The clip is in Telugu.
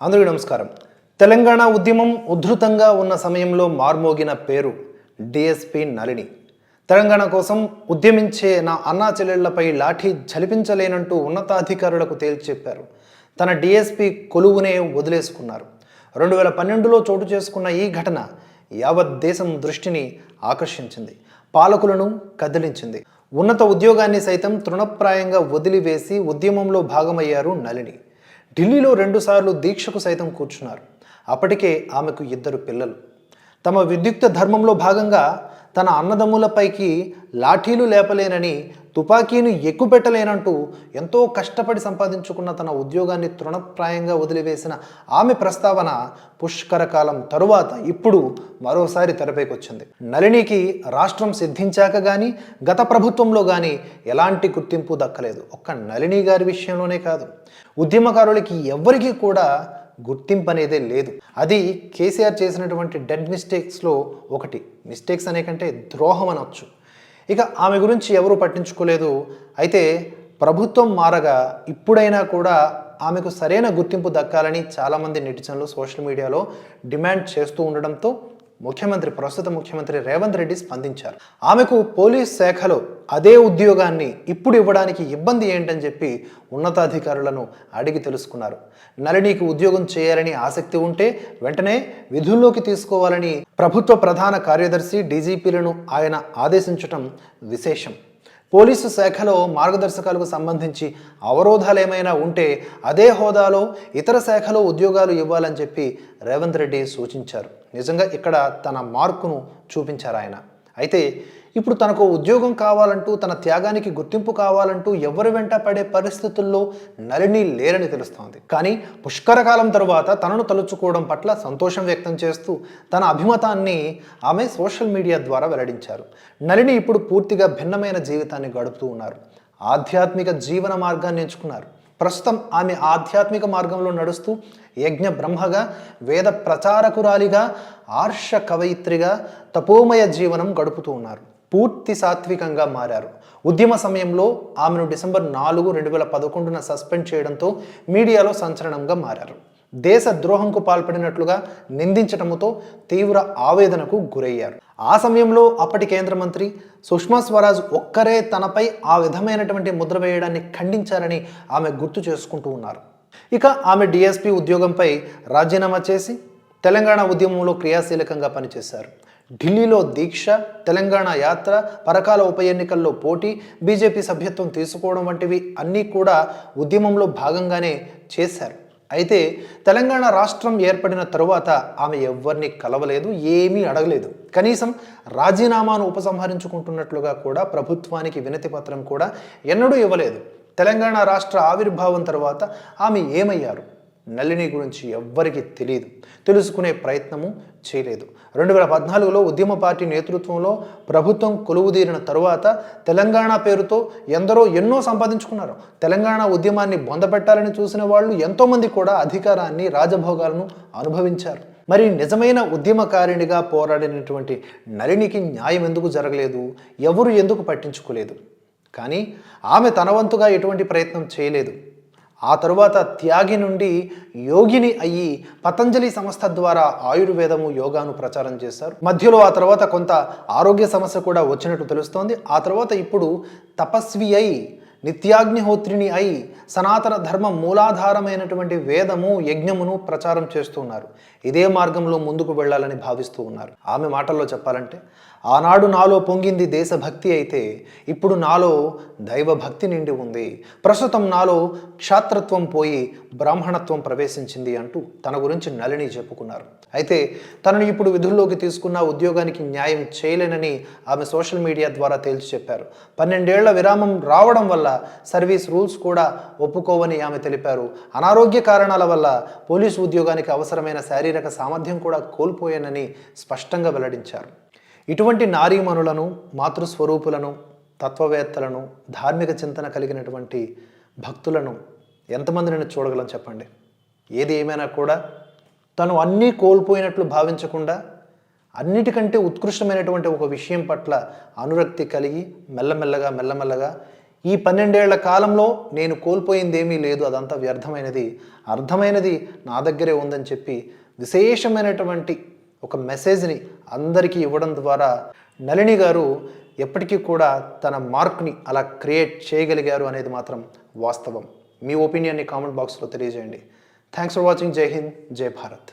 అందరికీ నమస్కారం. తెలంగాణ ఉద్యమం ఉధృతంగా ఉన్న సమయంలో మార్మోగిన పేరు డిఎస్పి నలిని తెలంగాణ కోసం ఉద్యమించే నా అన్నా చెల్లెళ్ళపై లాఠీ జలిపించలేనంటూ ఉన్నతాధికారులకు తేల్చి చెప్పారు. తన డిఎస్పి కొలువునే వదిలేసుకున్నారు. రెండు వేల పన్నెండులో చోటు చేసుకున్న ఈ ఘటన యావత్ దేశం దృష్టిని ఆకర్షించింది పాలకులను కదిలించింది. ఉన్నత ఉద్యోగాన్ని సైతం తృణప్రాయంగా వదిలివేసి ఉద్యమంలో భాగమయ్యారు నలిని ఢిల్లీలో రెండుసార్లు దీక్షకు సైతం కూర్చున్నారు. అప్పటికే ఆమెకు ఇద్దరు పిల్లలు. తమ విద్యుక్త ధర్మంలో భాగంగా తన అన్నదమ్ములపైకి లాఠీలు లేపలేనని తుపాకీని ఎక్కుపెట్టలేనంటూ ఎంతో కష్టపడి సంపాదించుకున్న తన ఉద్యోగాన్ని తృణప్రాయంగా వదిలివేసిన ఆమె ప్రస్తావన పుష్కర కాలం తరువాత ఇప్పుడు మరోసారి తెరపైకొచ్చింది. నళినికి రాష్ట్రం సిద్ధించాక కానీ గత ప్రభుత్వంలో కానీ ఎలాంటి గుర్తింపు దక్కలేదు. ఒక్క నళిని గారి విషయంలోనే కాదు. ఉద్యమకారులకి ఎవ్వరికీ కూడా గుర్తింపు అనేదే లేదు. అది కేసీఆర్ చేసినటువంటి డెడ్ మిస్టేక్స్లో ఒకటి. మిస్టేక్స్ అనే కంటే ద్రోహం అనొచ్చు. ఇక ఆమె గురించి ఎవరూ పట్టించుకోలేదు. అయితే ప్రభుత్వం మారగా ఇప్పుడైనా కూడా ఆమెకు సరైన గుర్తింపు దక్కాలని చాలామంది నెటిజన్లు సోషల్ మీడియాలో డిమాండ్ చేస్తూ ఉండడంతో ముఖ్యమంత్రి ప్రస్తుత ముఖ్యమంత్రి రేవంత్ రెడ్డి స్పందించారు. ఆమెకు పోలీస్ శాఖలో అదే ఉద్యోగాన్ని ఇప్పుడు ఇవ్వడానికి ఇబ్బంది ఏంటని చెప్పి ఉన్నతాధికారులను అడిగి తెలుసుకున్నారు. నళినికి ఉద్యోగం చేయాలని ఆసక్తి ఉంటే వెంటనే విధుల్లోకి తీసుకోవాలని ప్రభుత్వ ప్రధాన కార్యదర్శి డీజీపీలను ఆయన ఆదేశించటం విశేషం. పోలీసు శాఖలో మార్గదర్శకాలకు సంబంధించి అవరోధాలు ఏమైనా ఉంటే అదే హోదాలో ఇతర శాఖలో ఉద్యోగాలు ఇవ్వాలని చెప్పి రేవంత్ రెడ్డి సూచించారు. నిజంగా ఇక్కడ తన మార్కును చూపించారు ఆయన. అయితే ఇప్పుడు తనకు ఉద్యోగం కావాలంటూ తన త్యాగానికి గుర్తింపు కావాలంటూ ఎవరి వెంట పడే పరిస్థితుల్లో నలిని లేరని తెలుస్తోంది. కానీ పుష్కరకాలం తరువాత తనను తలుచుకోవడం పట్ల సంతోషం వ్యక్తం చేస్తూ తన అభిమతాన్ని ఆమె సోషల్ మీడియా ద్వారా వెల్లడించారు. నలిని ఇప్పుడు పూర్తిగా భిన్నమైన జీవితాన్ని గడుపుతూ ఉన్నారు. ఆధ్యాత్మిక జీవన మార్గాన్ని ఎంచుకున్నారు. ప్రస్తుతం ఆమె ఆధ్యాత్మిక మార్గంలో నడుస్తూ యజ్ఞ బ్రహ్మగా వేద ప్రచారకురాలిగా ఆర్ష కవయిత్రిగా తపోమయ జీవనం గడుపుతూ ఉన్నారు. పూర్తి సాత్వికంగా మారారు. ఉద్యమ సమయంలో ఆమెను డిసెంబర్ నాలుగు రెండు వేల పదకొండున సస్పెండ్ చేయడంతో మీడియాలో సంచలనంగా మారారు. దేశ ద్రోహంకు పాల్పడినట్లుగా నిందించటముతో తీవ్ర ఆవేదనకు గురయ్యారు. ఆ సమయంలో అప్పటి కేంద్ర మంత్రి సుష్మా స్వరాజ్ ఒక్కరే తనపై ఆ విధమైనటువంటి ముద్ర వేయడాన్ని ఖండించారని ఆమె గుర్తు చేసుకుంటూ ఉన్నారు. ఇక ఆమె డిఎస్పీ ఉద్యోగంపై రాజీనామా చేసి తెలంగాణ ఉద్యమంలో క్రియాశీలకంగా పనిచేశారు. ఢిల్లీలో దీక్ష తెలంగాణ యాత్ర పరకాల ఉప ఎన్నికల్లో పోటీ బీజేపీ సభ్యత్వం తీసుకోవడం వంటివి అన్నీ కూడా ఉద్యమంలో భాగంగానే చేశారు. అయితే తెలంగాణ రాష్ట్రం ఏర్పడిన తరువాత ఆమె ఎవ్వరిని కలవలేదు ఏమీ అడగలేదు. కనీసం రాజీనామాను ఉపసంహరించుకుంటున్నట్లుగా కూడా ప్రభుత్వానికి వినతి పత్రం కూడా ఎన్నడూ ఇవ్వలేదు. తెలంగాణ రాష్ట్ర ఆవిర్భావం తర్వాత ఆమె ఏమయ్యారు? నళిని గురించి ఎవ్వరికీ తెలియదు తెలుసుకునే ప్రయత్నము చేయలేదు. రెండు వేల పద్నాలుగులో ఉద్యమ పార్టీ నేతృత్వంలో ప్రభుత్వం కొలువుదీరిన తరువాత తెలంగాణ పేరుతో ఎందరో ఎన్నో సంపాదించుకున్నారు. తెలంగాణ ఉద్యమాన్ని బొందపెట్టాలని చూసిన వాళ్ళు ఎంతోమంది కూడా అధికారాన్ని రాజభోగాలను అనుభవించారు. మరి నిజమైన ఉద్యమకారిణిగా పోరాడినటువంటి నళినికి న్యాయం ఎందుకు జరగలేదు? ఎవరు ఎందుకు పట్టించుకోలేదు? కానీ ఆమె తన వంతుగా ఎటువంటి ప్రయత్నం చేయలేదు. ఆ తరువాత త్యాగి నుండి యోగిని అయ్యి పతంజలి సంస్థ ద్వారా ఆయుర్వేదము యోగాను ప్రచారం చేశారు. మధ్యలో ఆ తర్వాత కొంత ఆరోగ్య సమస్య కూడా వచ్చినట్టు తెలుస్తోంది. ఆ తర్వాత ఇప్పుడు తపస్వి అయి నిత్యాగ్నిహోత్రిని అయి సనాతన ధర్మ మూలాధారమైనటువంటి వేదము యజ్ఞమును ప్రచారం చేస్తూ ఉన్నారు ఇదే మార్గంలో ముందుకు వెళ్ళాలని భావిస్తూ ఉన్నారు. ఆమె మాటల్లో చెప్పాలంటే ఆనాడు నాలో పొంగింది దేశభక్తి అయితే ఇప్పుడు నాలో దైవభక్తి నిండి ఉంది. ప్రస్తుతం నాలో క్షాత్రత్వం పోయి బ్రాహ్మణత్వం ప్రవేశించింది అంటూ తన గురించి నళిని చెప్పుకున్నారు. అయితే తనను ఇప్పుడు విధుల్లోకి తీసుకున్న ఉద్యోగానికి న్యాయం చేయలేనని ఆమె సోషల్ మీడియా ద్వారా తేల్చి చెప్పారు. పన్నెండేళ్ళ విరామం రావడం వల్ల వల్ల సర్వీస్ రూల్స్ కూడా ఒప్పుకోవని ఆమె తెలిపారు. అనారోగ్య కారణాల వల్ల పోలీసు ఉద్యోగానికి అవసరమైన శారీరక సామర్థ్యం కూడా కోల్పోయానని స్పష్టంగా వెల్లడించారు. ఇటువంటి నారీమణులను మాతృస్వరూపులను తత్వవేత్తలను ధార్మిక చింతన కలిగినటువంటి భక్తులను ఎంతమందిని చూడగలం చెప్పండి? ఏది ఏమైనా కూడా తను అన్నీ కోల్పోయినట్లు భావించకుండా అన్నిటికంటే ఉత్కృష్టమైనటువంటి ఒక విషయం పట్ల అనురక్తి కలిగి మెల్లమెల్లగా మెల్లమెల్లగా ఈ పన్నెండేళ్ళ కాలంలో నేను కోల్పోయింది ఏమీ లేదు. అదంతా వ్యర్థమైనది. అర్థమైనది నా దగ్గరే ఉందని చెప్పి విశేషమైనటువంటి ఒక మెసేజ్ని అందరికీ ఇవ్వడం ద్వారా నళిని గారు ఎప్పటికీ కూడా తన మార్క్ని అలా క్రియేట్ చేయగలిగారు అనేది మాత్రం వాస్తవం. మీ ఒపీనియన్ని కామెంట్ బాక్స్లో తెలియజేయండి. Thanks for watching. జై హింద్. జై భారత్.